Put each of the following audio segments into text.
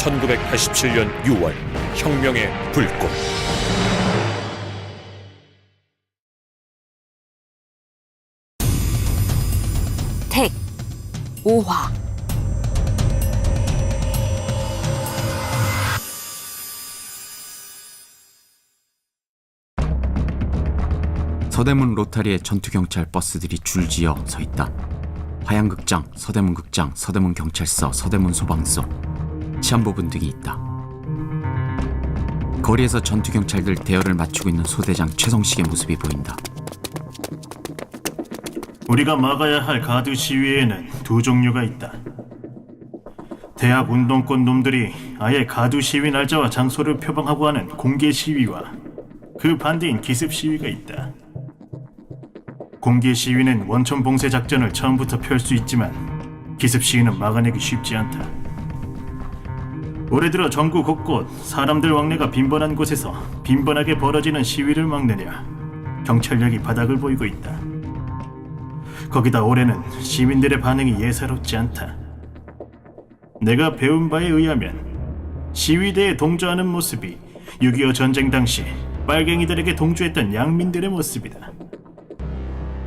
1987년 6월 혁명의 불꽃. 택, 오화, 서대문 로타리에 전투경찰 버스들이 줄지어 서 있다. 화양극장, 서대문 극장, 서대문 경찰서, 서대문 소방서, 치안부분 등이 있다. 거리에서 전투 경찰들 대열을 맞추고 있는 소대장 최성식의 모습이 보인다. 우리가 막아야 할 가드 시위에는 두 종류가 있다. 대학 운동권 놈들이 아예 가두 시위 날짜와 장소를 표방하고 하는 공개 시위와 그 반대인 기습 시위가 있다. 공개 시위는 원천 봉쇄 작전을 처음부터 펼 수 있지만 기습 시위는 막아내기 쉽지 않다. 올해 들어 전국 곳곳 사람들 왕래가 빈번한 곳에서 빈번하게 벌어지는 시위를 막느냐 경찰력이 바닥을 보이고 있다. 거기다 올해는 시민들의 반응이 예사롭지 않다. 내가 배운 바에 의하면 시위대에 동조하는 모습이 6.25 전쟁 당시 빨갱이들에게 동조했던 양민들의 모습이다.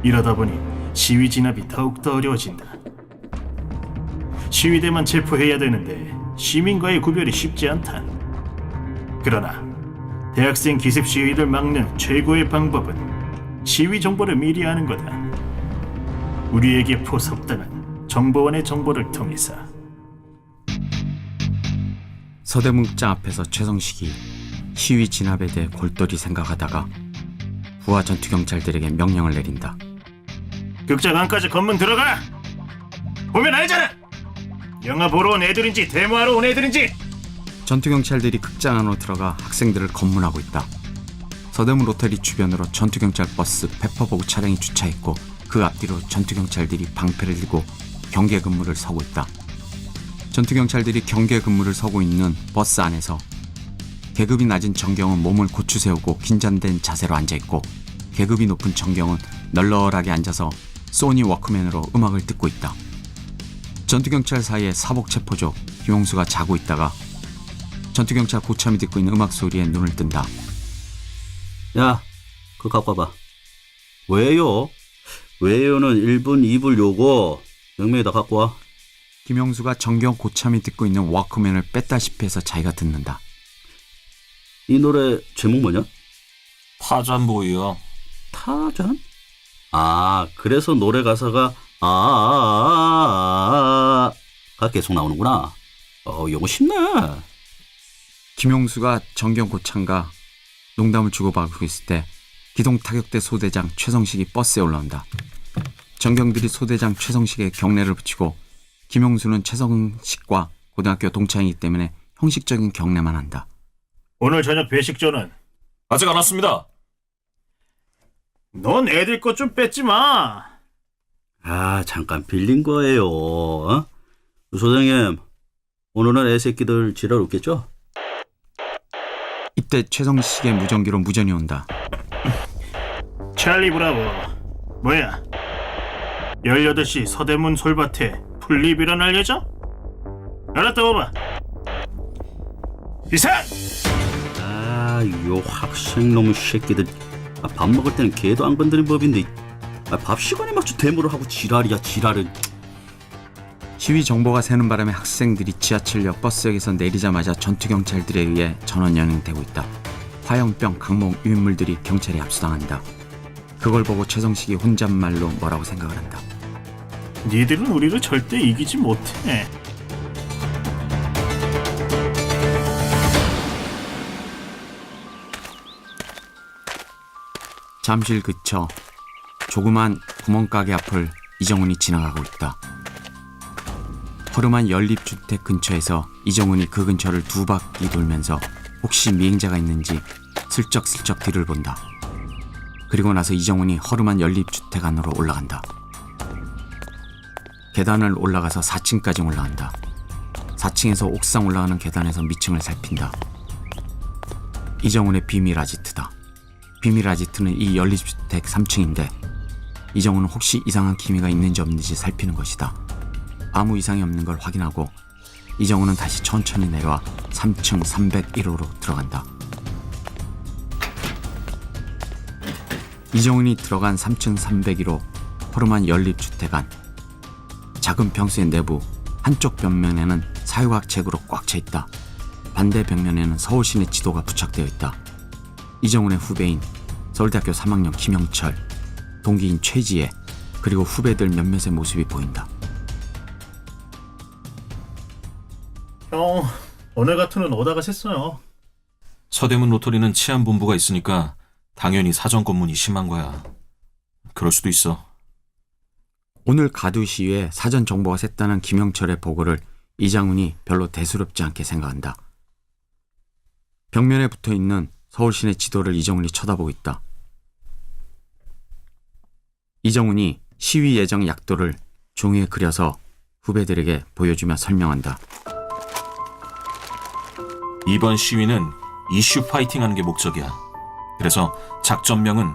이러다 보니 시위 진압이 더욱더 어려워진다. 시위대만 체포해야 되는데 시민과의 구별이 쉽지 않다. 그러나 대학생 기습 시위를 막는 최고의 방법은 시위 정보를 미리 아는 거다. 우리에게 포섭당한 정보원의 정보를 통해서 서대문 극장 앞에서 최성식이 시위 진압에 대해 골똘히 생각하다가 부하 전투 경찰들에게 명령을 내린다. 극장 안까지 검문 들어가! 보면 알잖아! 영화 보러 온 애들인지 데모하러 온 애들인지 전투 경찰들이 극장 안으로 들어가 학생들을 검문하고 있다. 서대문 로터리 주변으로 전투 경찰 버스 페퍼보그 차량이 주차했고 그 앞뒤로 전투 경찰들이 방패를 들고 경계 근무를 서고 있다. 전투 경찰들이 경계 근무를 서고 있는 버스 안에서 계급이 낮은 정경은 몸을 고추 세우고 긴장된 자세로 앉아 있고 계급이 높은 정경은 널널하게 앉아서 소니 워크맨으로 음악을 듣고 있다. 전투경찰 사이에 사복 체포조 김용수가 자고 있다가 전투경찰 고참이 듣고 있는 음악 소리에 눈을 뜬다. 야, 그거 갖고 와봐. 왜요? 왜요는 1분 2불 요거 영명에다 갖고 와. 김용수가 정경 고참이 듣고 있는 워크맨을 뺐다시피 해서 자기가 듣는다. 이 노래 제목 뭐냐? 파전보이요. 타잔? 아, 그래서 노래 가사가 아, 아, 아, 가 계속 나오는구나. 어, 요거 쉽네. 김용수가 정경 고참과 농담을 주고받고 있을 때 기동 타격대 소대장 최성식이 버스에 올라온다. 정경들이 소대장 최성식의 경례를 붙이고 김용수는 최성식과 고등학교 동창이기 때문에 형식적인 경례만 한다. 오늘 저녁 배식조는 아직 안 왔습니다. 넌 애들 것 좀 뺏지 마! 아, 잠깐 빌린 거예요. 어? 소장님, 오늘은 애새끼들 지랄 없겠죠? 이때 최성식의 무전기로 무전이 온다. 찰리 브라보 뭐야 18시 서대문 솔밭에 풀립이란 알려져? 알았다 오바 이상! 아, 요 학생놈 새끼들. 아, 밥 먹을 때는 개도 안 건드린 법인데. 아, 밥 시간에 맞춰 데모를 하고 지랄이야, 지랄은. 시위 정보가 새는 바람에 학생들이 지하철역 버스역에서 내리자마자 전투 경찰들에 의해 전원 연행되고 있다. 화염병, 강목, 유인물들이 경찰에 압수당한다. 그걸 보고 최성식이 혼잣말로 뭐라고 생각을 한다. 니들은 우리를 절대 이기지 못해 잠실 그쳐 조그만 구멍가게 앞을 이정훈이 지나가고 있다. 허름한 연립주택 근처에서 이정훈이 그 근처를 두 바퀴 돌면서 혹시 미행자가 있는지 슬쩍슬쩍 뒤를 본다. 그리고 나서 이정훈이 허름한 연립주택 안으로 올라간다. 계단을 올라가서 4층까지 올라간다. 4층에서 옥상 올라가는 계단에서 밑층을 살핀다. 이정훈의 비밀 아지트다. 비밀 아지트는 이 연립주택 3층인데 이정훈은 혹시 이상한 기미가 있는지 없는지 살피는 것이다. 아무 이상이 없는 걸 확인하고 이정우는 다시 천천히 내려와 3층 301호로 들어간다. 이정훈이 들어간 3층 301호 허름한 연립주택 안 작은 평수의 내부 한쪽 벽면에는 사유학 책으로 꽉 차 있다. 반대 벽면에는 서울시내 지도가 부착되어 있다. 이정훈의 후배인 서울대학교 3학년 김영철, 동기인 최지혜, 그리고 후배들 몇몇의 모습이 보인다. 형, 오늘 같은 은 오다가 샜어요. 서대문 로터리는 치안본부가 있으니까 당연히 사전 검문이 심한 거야. 그럴 수도 있어. 오늘 가두 시위에 사전 정보가 샜다는 김영철의 보고를 이장훈이 별로 대수롭지 않게 생각한다. 벽면에 붙어 있는 서울시내 지도를 이정훈이 쳐다보고 있다. 이정훈이 시위 예정 약도를 종이에 그려서 후배들에게 보여주며 설명한다. 이번 시위는 이슈 파이팅 하는 게 목적이야. 그래서 작전명은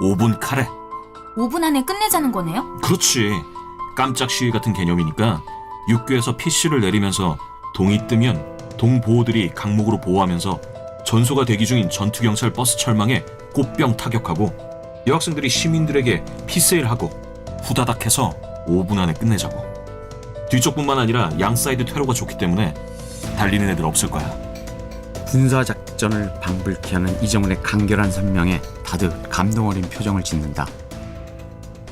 5분 카레. 5분 안에 끝내자는 거네요? 그렇지. 깜짝 시위 같은 개념이니까 육교에서 PC를 내리면서 동이 뜨면 동보호들이 강목으로 보호하면서 전소가 대기 중인 전투경찰 버스 철망에 꽃병 타격하고 여학생들이 시민들에게 피세일하고 후다닥 해서 5분 안에 끝내자고. 뒤쪽뿐만 아니라 양 사이드 퇴로가 좋기 때문에 달리는 애들 없을 거야. 군사 작전을 방불케 하는 이정훈의 간결한 설명에 다들 감동 어린 표정을 짓는다.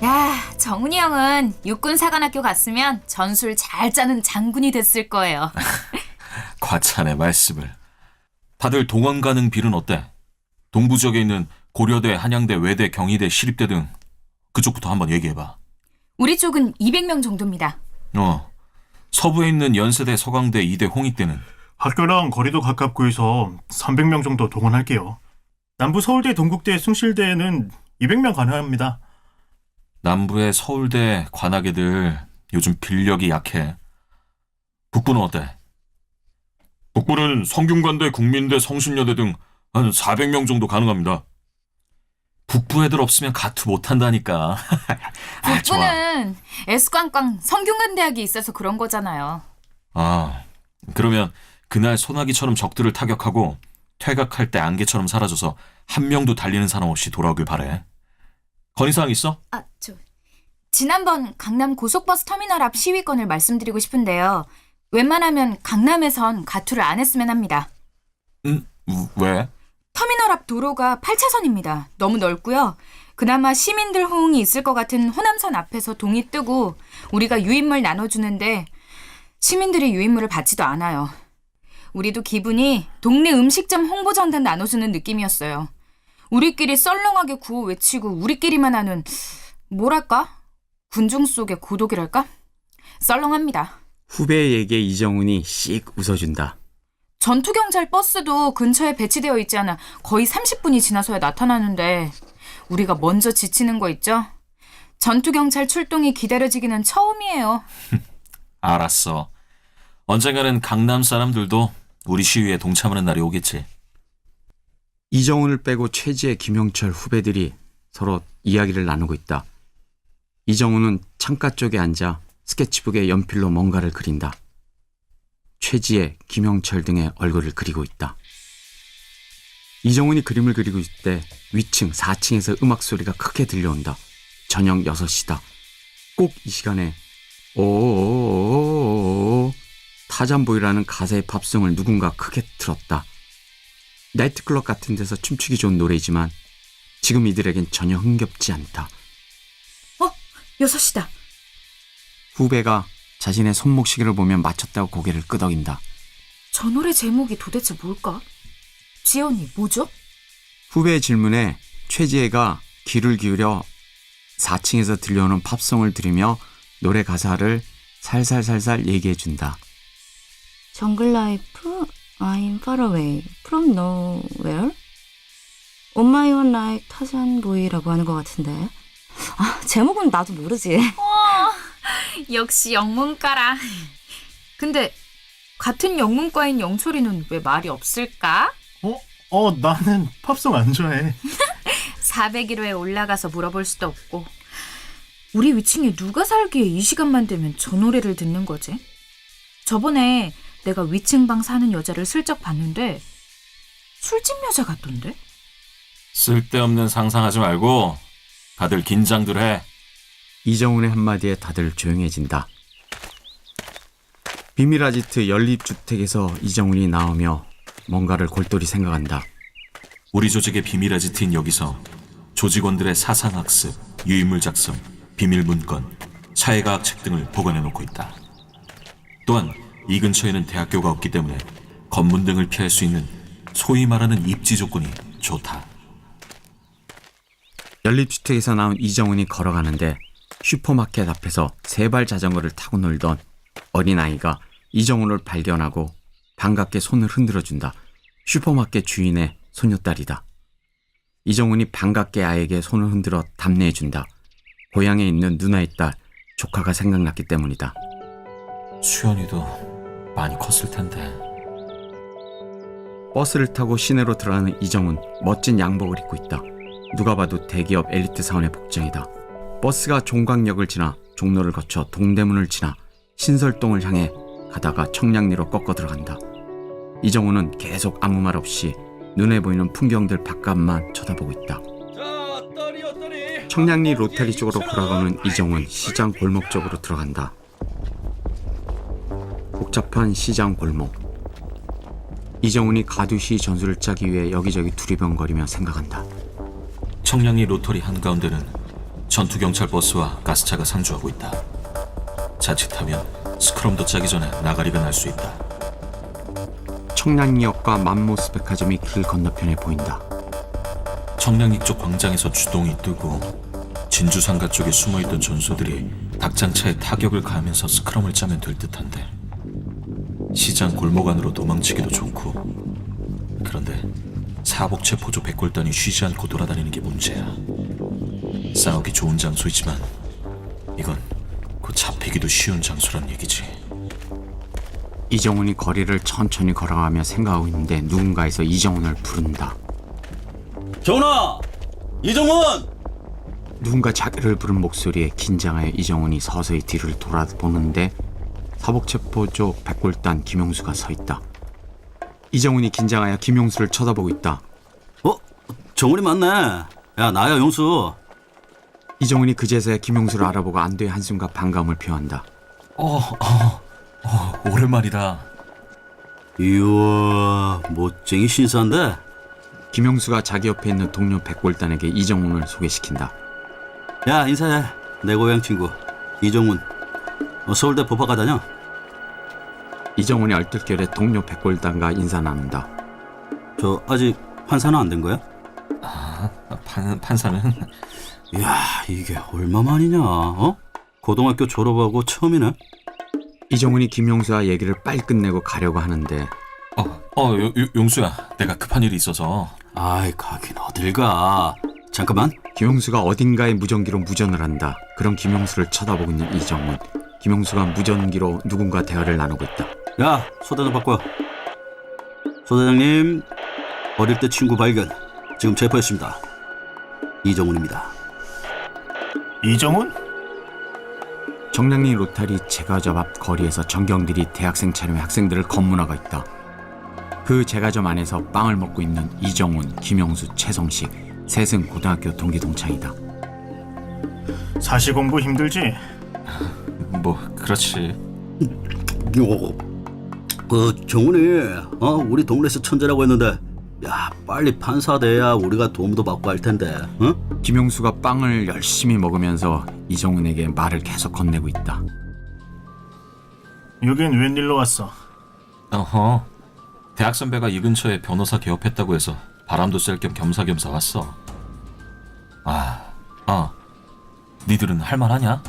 야, 정훈이 형은 육군 사관학교 갔으면 전술 잘 짜는 장군이 됐을 거예요. 과찬의 말씀을. 다들 동원 가능 빌은 어때? 동부 지역에 있는 고려대, 한양대, 외대, 경희대, 시립대 등 그쪽부터 한번 얘기해봐. 우리 쪽은 200명 정도입니다. 어. 서부에 있는 연세대, 서강대, 이대, 홍익대는 학교랑 거리도 가깝고 해서 300명 정도 동원할게요. 남부 서울대, 동국대, 숭실대에는 200명 가능합니다. 남부의 서울대, 관악애들 요즘 빌력이 약해. 북부는 어때? 북부는 성균관대, 국민대, 성신여대 등 한 400명 정도 가능합니다. 북부 애들 없으면 가투 못한다니까. 아, 좋아. 북부는 S꽝꽝 성균관대학이 있어서 그런 거잖아요. 아, 그러면 그날 소나기처럼 적들을 타격하고 퇴각할 때 안개처럼 사라져서 한 명도 달리는 사람 없이 돌아오길 바래. 건의사항 있어? 아, 저 지난번 강남 고속버스 터미널 앞 시위건을 말씀드리고 싶은데요. 웬만하면 강남에선 가투를 안 했으면 합니다. 응? 왜? 터미널 앞 도로가 8차선입니다. 너무 넓고요. 그나마 시민들 호응이 있을 것 같은 호남선 앞에서 동이 뜨고 우리가 유인물 나눠주는데 시민들이 유인물을 받지도 않아요. 우리도 기분이 동네 음식점 홍보전단 나눠주는 느낌이었어요. 우리끼리 썰렁하게 구호 외치고 우리끼리만 하는 뭐랄까? 군중 속의 고독이랄까? 썰렁합니다. 얘기에 이정훈이 씩 웃어준다. 전투경찰 버스도 근처에 배치되어 있지 않아 거의 30분이 지나서야 나타나는데 우리가 먼저 지치는 거 있죠? 전투경찰 출동이 기다려지기는 처음이에요. 알았어. 언젠가는 강남 사람들도 우리 시위에 동참하는 날이 오겠지. 이정훈을 빼고 최지혜, 김영철 후배들이 서로 이야기를 나누고 있다. 이정훈은 창가 쪽에 앉아 스케치북에 연필로 뭔가를 그린다. 최지혜, 김영철 등의 얼굴을 그리고 있다. 이정훈이 그림을 그리고 있을 때 위층 4층에서 음악 소리가 크게 들려온다. 저녁 6시다. 꼭 이 시간에 오오오오오 타잔보이라는 가사의 팝송을 누군가 크게 틀었다. 나이트클럽 같은 데서 춤추기 좋은 노래이지만 지금 이들에겐 전혀 흥겹지 않다. 6시다. 후배가 자신의 손목 시계를 보면 맞췄다고 고개를 끄덕인다. 저 노래 제목이 도대체 뭘까? 지연이 뭐죠? 후배의 질문에 최지혜가 귀를 기울여 4층에서 들려오는 팝송을 들으며 노래 가사를 살살살살 얘기해 준다. 정글 라이프 I'm far away from nowhere On my own like 타잔 보이라고 하는 것 같은데 아 제목은 나도 모르지 역시 영문과라. 근데 같은 영문과인 영철이는 왜 말이 없을까? 어? 어, 나는 팝송 안 좋아해. 401호에 올라가서 물어볼 수도 없고. 우리 위층에 누가 살기에 이 시간만 되면 저 노래를 듣는 거지? 저번에 내가 위층 방 사는 여자를 슬쩍 봤는데 술집 여자 같던데? 쓸데없는 상상하지 말고 다들 긴장들 해. 이정훈의 한마디에 다들 조용해진다. 비밀 아지트 연립주택에서 이정훈이 나오며 뭔가를 골똘히 생각한다. 우리 조직의 비밀 아지트인 여기서 조직원들의 사상학습, 유인물 작성, 비밀 문건, 사회과학 책 등을 보관해 놓고 있다. 또한 이 근처에는 대학교가 없기 때문에 검문 등을 피할 수 있는 소위 말하는 입지 조건이 좋다. 연립주택에서 나온 이정훈이 걸어가는데 슈퍼마켓 앞에서 세발 자전거를 타고 놀던 어린아이가 이정훈을 발견하고 반갑게 손을 흔들어준다. 슈퍼마켓 주인의 소녀딸이다. 이정훈이 반갑게 아이에게 손을 흔들어 답례해준다. 고향에 있는 누나의 딸, 조카가 생각났기 때문이다. 수연이도 많이 컸을 텐데. 버스를 타고 시내로 들어가는 이정훈 멋진 양복을 입고 있다. 누가 봐도 대기업 엘리트 사원의 복장이다. 버스가 종각역을 지나 종로를 거쳐 동대문을 지나 신설동을 향해 가다가 청량리로 꺾어 들어간다. 이정훈은 계속 아무 말 없이 눈에 보이는 풍경들 바깥만 쳐다보고 있다. 청량리 로테리 쪽으로 걸어가는 이정훈 시장 골목 쪽으로 들어간다. 복잡한 시장 골목. 이정훈이 가두시 전술을 짜기 위해 여기저기 두리번거리며 생각한다. 청량리 로터리 한가운데는 전투 경찰 버스와 가스차가 상주하고 있다. 자칫하면 스크럼도 짜기 전에 나가리가 날 수 있다. 청량리역과 맘모스 백화점이 길 건너편에 보인다. 청량리 쪽 광장에서 주동이 뜨고 진주상가 쪽에 숨어있던 전소들이 닭장차에 타격을 가하면서 스크럼을 짜면 될 듯한데 시장 골목 안으로 도망치기도 좋고 그런데 사복체 포조 백골단이 쉬지 않고 돌아다니는 게 문제야 싸우기 좋은 장소이지만 이건 곧 잡히기도 쉬운 장소란 얘기지 이정훈이 거리를 천천히 걸어가며 생각하고 있는데 누군가에서 이정훈을 부른다. 정훈아! 이정훈! 누군가 자기를 부른 목소리에 긴장하여 이정훈이 서서히 뒤를 돌아보는데 사복체포조 백골단 김용수가 서 있다. 이정훈이 긴장하여 김용수를 쳐다보고 있다. 어? 정훈이 맞네. 야, 나야, 용수. 이정훈이 그제서야 김용수를 알아보고 안도의 한숨과 반감을 표한다. 어, 어, 어 오랜만이다 이야, 멋쟁이 신사인데? 김용수가 자기 옆에 있는 동료 백골단에게 이정훈을 소개시킨다. 야, 인사해. 내 고향 친구. 이정훈. 어, 서울대 법학과 다녀? 이정훈이 얼떨결에 동료 백골단과 인사 나눈다. 저, 아직 환사는 안 된 거야? 판, 판사는 이야, 이게 얼마만이냐, 어? 고등학교 졸업하고 처음이네? 이정훈이 김용수와 얘기를 빨리 끝내고 가려고 하는데 어, 어 요- 요- 용수야 내가 급한 일이 있어서 아이, 가긴 어딜 가. 잠깐만. 김용수가 어딘가에 무전기로 무전을 한다. 그런 김용수를 쳐다보고 있는 이정훈. 김용수가 무전기로 누군가 대화를 나누고 있다. 야, 소대장 바꿔. 소대장님, 어릴 때 친구 발견. 지금 체포했습니다. 이정훈입니다. 이정훈? 정량리 로타리 제과점 앞 거리에서 전경들이 대학생 차림의 학생들을 검문하고 있다. 그 제과점 안에서 빵을 먹고 있는 이정훈, 김용수, 최성식 셋은 고등학교 동기 동창이다. 사시 공부 힘들지? 뭐 그렇지 요, 그 정훈이, 어, 우리 동네에서 천재라고 했는데, 야, 빨리 판사 돼야 우리가 도움도 받고 할 텐데, 응? 김용수가 빵을 열심히 먹으면서 이정훈에게 말을 계속 건네고 있다. 여긴 웬일로 왔어? 어허 대학 선배가 이 근처에 변호사 개업했다고 해서 바람도 쐴 겸 겸사겸사 왔어 아어 니들은 할만하냐?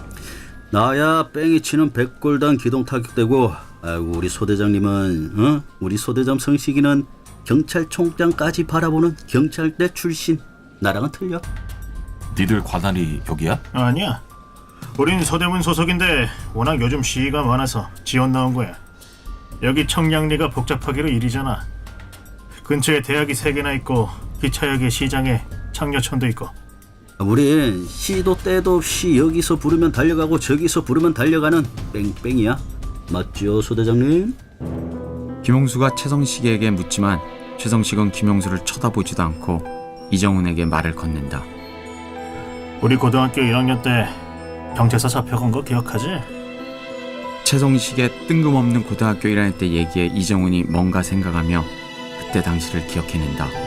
나야 뺑이 치는 백골단 기동 타격되고, 아이고 우리 소대장님은, 어? 우리 소대장 성식이는 경찰총장까지 바라보는 경찰대 출신. 나랑은 틀려. 니들 관할이 여기야? 아니야. 우린 서대문 소속인데 워낙 요즘 시위가 많아서 지원 나온 거야. 여기 청량리가 복잡하기로 일이잖아. 근처에 대학이 세 개나 있고 기차역에 시장에 창녀촌도 있고. 우린 시도 때도 없이 여기서 부르면 달려가고 저기서 부르면 달려가는 뺑뺑이야. 맞죠, 소대장님? 김용수가 최성식에게 묻지만 최성식은 김용수를 쳐다보지도 않고 이정훈에게 말을 건넨다. 우리 고등학교 1학년 때 경찰서 잡혀간 거 기억하지? 최성식의 뜬금없는 고등학교 1학년 때 얘기에 이정훈이 뭔가 생각하며 그때 당시를 기억해낸다.